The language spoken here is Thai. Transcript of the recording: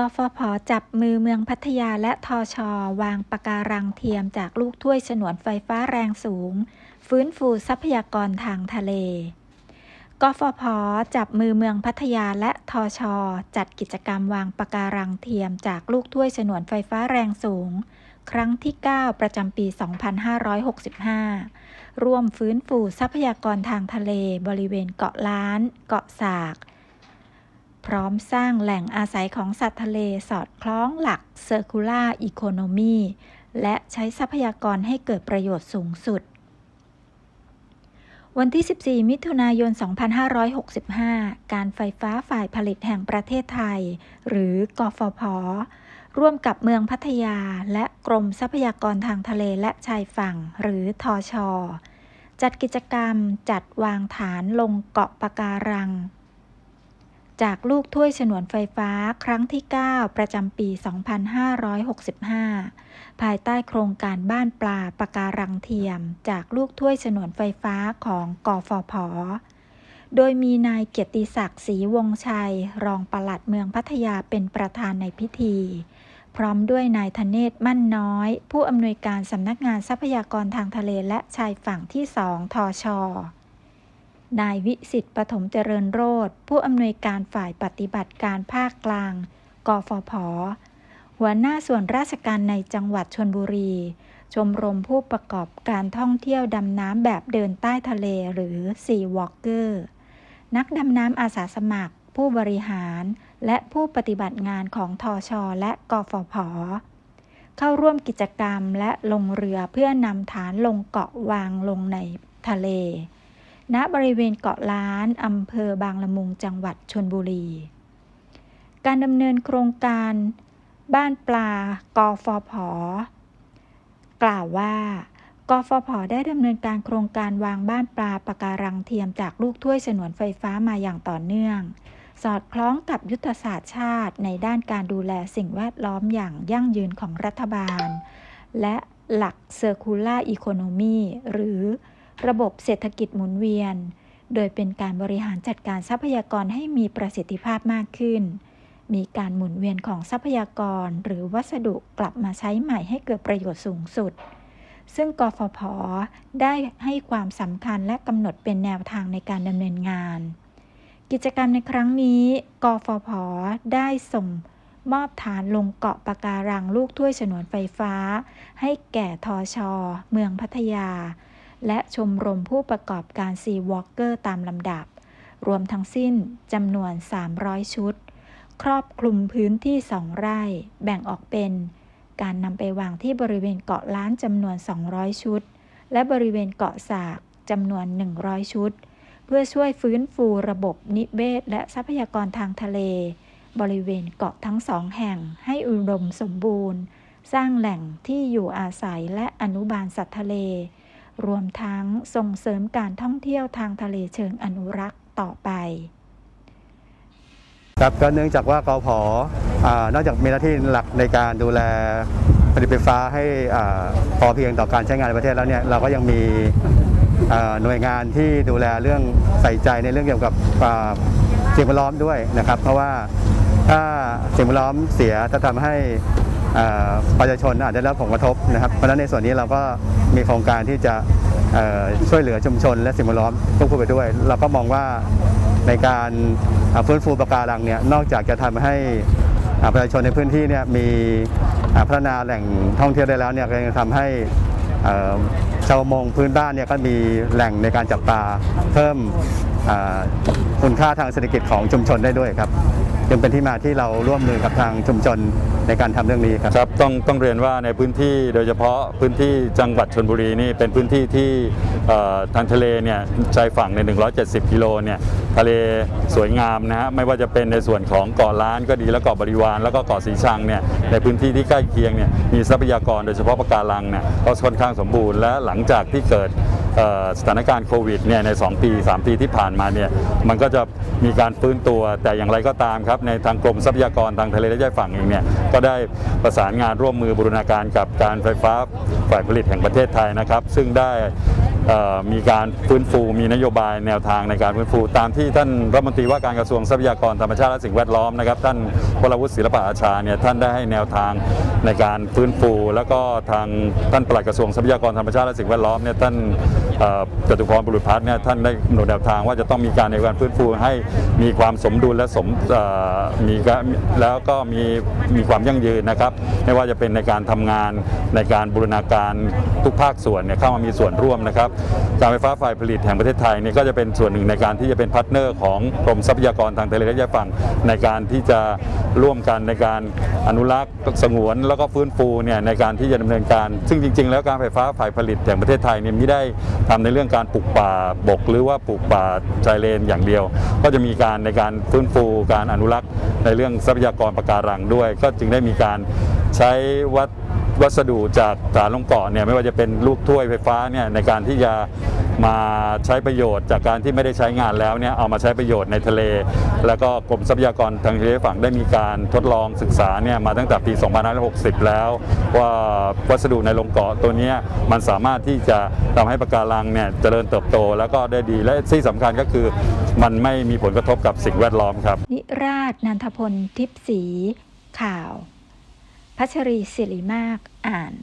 กฟผจับมือเมืองพัทยาและทอชอวางปะการังเทียมจากลูกถ้วยฉนวนไฟฟ้าแรงสูง ฟื้นฟูทรัพยากรทางทะเล กฟผจับมือเมืองพัทยาและทอชอจัดกิจกรรมวางปะการังเทียมจากลูกถ้วยฉนวนไฟฟ้าแรงสูง ครั้งที่ 9 ประจำปี 2565 ร่วมฟื้นฟูทรัพยากรทางทะเล บริเวณเกาะล้าน เกาะสาก พร้อมสร้างแหล่งอาศัยของสัตว์ทะเลสอดคล้องหลัก Circular Economy และใช้ทรัพยากรให้เกิดประโยชน์สูงสุด วันที่ 14 มิถุนายน 2565 การไฟฟ้าฝ่ายผลิตแห่งประเทศไทย หรือกฟผ ร่วมกับเมืองพัทยาและกรมทรัพยากรทางทะเลและชายฝั่ง หรือทอชอจัดกิจกรรมจัดวางฐานลงเกาะปะการัง จากลูกถ้วยฉนวนไฟฟ้าครั้งที่ 9 ประจำปี 2565 ภายใต้โครงการบ้านปลาปะการังเทียม จากลูกถ้วยฉนวนไฟฟ้าของกฟผโดยมีนายเกียรติศักดิ์ศรีวงชัย รองปลัดเมืองพัทยาเป็นประธานในพิธี พร้อมด้วยนายธเนศมั่นน้อย ผู้อำนวยการสำนักงานทรัพยากรทางทะเลและชายฝั่งที่สองทอชอ นายวิสิทธิ์ปฐมเจริญโรธผู้อำนวยการฝ่ายปฏิบัติการภาคกลาง กฟผ หัวหน้าส่วนราชการในจังหวัดชนบุรี ชมรมผู้ประกอบการท่องเที่ยวดำน้ำแบบเดินใต้ทะเลหรือ Sea Walker นักดำน้ำอาสาสมัคร ผู้บริหาร และผู้ปฏิบัติงานของทอชอและกฟผ เข้าร่วมกิจกรรมและลงเรือเพื่อนำฐานลงเกาะวางลงในทะเล ณบริเวณเกาะล้านอำเภอบางละมุงจังหวัดชนบุรี การดำเนินโครงการบ้านปลากฟผกล่าวว่ากฟผได้ดำเนินการโครงการวางบ้านปลาปะการังเทียมจากลูกถ้วยฉนวนไฟฟ้ามาอย่างต่อเนื่อง สอดคล้องกับยุทธศาสตร์ชาติในด้านการดูแลสิ่งแวดล้อมอย่างยั่งยืนของรัฐบาล และหลัก Circular Economy หรือ ระบบเศรษฐกิจหมุนเวียน โดยเป็นการบริหารจัดการทรัพยากรให้มีประสิทธิภาพมากขึ้น มีการหมุนเวียนของทรัพยากรหรือวัสดุกลับมาใช้ใหม่ให้เกิดประโยชน์สูงสุด ซึ่งกฟผ ได้ให้ความสำคัญและกำหนดเป็นแนวทางในการดำเนินงาน กิจกรรมในครั้งนี้ กฟผ ได้ส่งมอบฐานลงเกาะปะการังลูกถ้วยฉนวนไฟฟ้า ให้แก่ทอชอเมืองพัทยา และชมรมผู้ประกอบการ Sea Walker ตามลำดับ รวมทั้งสิ้นจำนวน 300 ชุด ครอบคลุมพื้นที่ 2 ไร่ แบ่งออกเป็น การนำไปวางที่บริเวณเกาะล้านจำนวน 200 ชุด และบริเวณเกาะสากจำนวน 100 ชุด เพื่อช่วยฟื้นฟูระบบนิเวศและทรัพยากรทางทะเล บริเวณเกาะทั้งสองแห่งให้อุดมสมบูรณ์ สร้างแหล่งที่อยู่อาศัยและอนุบาลสัตว์ทะเล รวมทั้งส่งเสริมการท่องเที่ยวทางทะเลเชิงอนุรักษ์ต่อไปครับก็เนื่องจากว่ากพอ่านอกจากมีหน้าที่หลักในการดูแลผลิตไฟฟ้าให้พอเพียงต่อการใช้งานในประเทศแล้วเนี่ยเราก็ยังมีหน่วยงานที่ดูแลเรื่องใส่ใจในเรื่องเกี่ยวกับสิ่งแวดล้อมด้วยนะครับ เพราะว่าถ้าสิ่งแวดล้อมเสียจะทำให้ ประชาชนอาจจะได้รับผลกระทบนะครับเพราะฉะนั้นในส่วนนี้เราก็มีโครงการที่จะช่วยเหลือชุมชน และสิ่งแวดล้อมควบคู่ไปด้วย เราก็มองว่าในการฟื้นฟูปะการังเนี่ยนอกจากจะทำให้ประชาชนในพื้นที่เนี่ยมีพัฒนาแหล่งท่องเที่ยวได้แล้วเนี่ยก็ยังทำให้ชาวมงพื้นบ้านเนี่ยก็มีแหล่งในการจับปลาเพิ่มคุณค่าทางเศรษฐกิจของชุมชนได้ด้วยครับ จึงเป็นที่มาที่เราร่วมมือกับทางชุมชนในการทำเรื่องนี้ครับครับต้องต้องเรียนว่าในพื้นที่โดยเฉพาะพื้นที่จังหวัดชนบุรีนี่เป็นพื้นที่ที่ทางทะเลเนี่ยชายฝั่งใน 170 กิโลเนี่ยทะเลสวยงามนะฮะไม่ว่าจะเป็นในส่วนของเกาะล้านก็ดีแล้วเกาะบริวาร แล้วก็เกาะสีชังเนี่ยในพื้นที่ที่ใกล้เคียงเนี่ยมีทรัพยากรโดยเฉพาะปะการังเนี่ยก็ค่อนข้างสมบูรณ์และหลังจากที่เกิด สถานการณ์โควิดเนี่ยใน 2 ปี 3 ปีที่ผ่านมาเนี่ยมันก็จะมีการฟื้นตัวแต่อย่างไรก็ตามครับ ในทางกรมทรัพยากรทางทะเลและชายฝั่งเองเนี่ยก็ได้ประสานงานร่วมมือบูรณาการกับการไฟฟ้าฝ่ายผลิตแห่งประเทศไทยนะครับ ซึ่งได้ มีการฟื้นฟูมีนโยบายแนวทางในการฟื้นฟู ตามที่ท่านรัฐมนตรีว่าการกระทรวงทรัพยากรธรรมชาติและสิ่งแวดล้อมนะครับ ท่านวรวุฒิศิลปะอาชาเนี่ยท่านได้ให้แนวทางในการฟื้นฟู แล้วก็ทางท่านปลัดกระทรวงทรัพยากรธรรมชาติและสิ่งแวดล้อมเนี่ยท่านจตุพรบุรุษพัฒน์เนี่ยท่านได้กำหนดแนวทางว่าจะต้องมีการในการฟื้นฟูให้มีความสมดุลและสมมีแล้วก็มีมีความยั่งยืนนะครับ ไม่ว่าจะเป็นในการทำงานในการบูรณาการทุกภาคส่วนเนี่ยเข้ามามีส่วนร่วมนะครับการไฟฟ้าฝ่ายผลิตแห่งประเทศไทยนี่ก็จะเป็นส่วนหนึ่งในการที่จะเป็นพาร์ทเนอร์ของกรมทรัพยากรทางทะเลและชายฝั่งในการที่จะร่วมกันในการอนุรักษ์สงวน แล้วก็ฟื้นฟูเนี่ยในการที่จะดำเนินการ ซึ่งจริง ๆ แล้วการไฟฟ้าฝ่ายผลิตแห่งประเทศไทยเนี่ยไม่ได้ทำในเรื่องการปลูกป่าบก หรือว่าปลูกป่าชายเลนอย่างเดียว ก็จะมีการในการฟื้นฟูการอนุรักษ์ในเรื่องทรัพยากรปะการังด้วย ก็จึงได้มีการใช้วัด วัสดุจากฐานลงเกาะเนี่ยไม่ว่าจะเป็นลูกถ้วยไฟฟ้าเนี่ยในการที่จะมาใช้ประโยชน์จากการที่ไม่ได้ใช้งานแล้วเนี่ยเอามาใช้ประโยชน์ในทะเล แล้วก็กรมทรัพยากรทางทะเลฝั่งได้มีการทดลองศึกษาเนี่ยมาตั้งแต่ปี 2560 แล้ว ว่าวัสดุในลงเกาะตัวนี้มันสามารถที่จะทำให้ปะการังเนี่ยเจริญเติบโตแล้วก็ได้ดีและที่สำคัญก็คือ มันไม่มีผลกระทบกับสิ่งแวดล้อมครับ นิราชนันทพลทิพย์ศรีข่าว พัชรีศิริมากอ่าน